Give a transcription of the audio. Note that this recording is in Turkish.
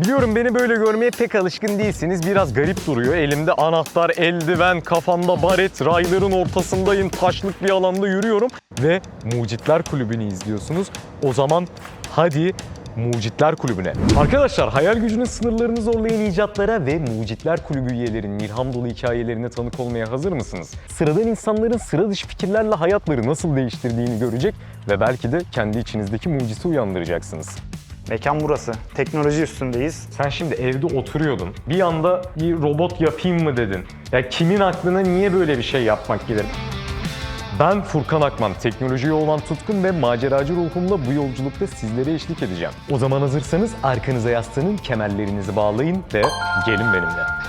Biliyorum beni böyle görmeye pek alışkın değilsiniz. Biraz garip duruyor. Elimde anahtar, eldiven, kafamda baret, rayların ortasındayım. Taşlık bir alanda yürüyorum. Ve Mucitler Kulübü'nü izliyorsunuz. O zaman hadi Mucitler Kulübü'ne. Arkadaşlar hayal gücünün sınırlarını zorlayan icatlara ve Mucitler Kulübü üyelerinin ilham dolu hikayelerine tanık olmaya hazır mısınız? Sıradan insanların sıra dışı fikirlerle hayatları nasıl değiştirdiğini görecek ve belki de kendi içinizdeki mucisi uyandıracaksınız. Mekan burası. Teknoloji üstündeyiz. Sen şimdi evde oturuyordun. Bir anda bir robot yapayım mı dedin. Ya kimin aklına niye böyle bir şey yapmak gelir? Ben Furkan Akman, teknolojiye olan tutkun ve maceracı ruhumla bu yolculukta sizlere eşlik edeceğim. O zaman hazırsanız arkanıza yaslanın, kemerlerinizi bağlayın ve gelin benimle.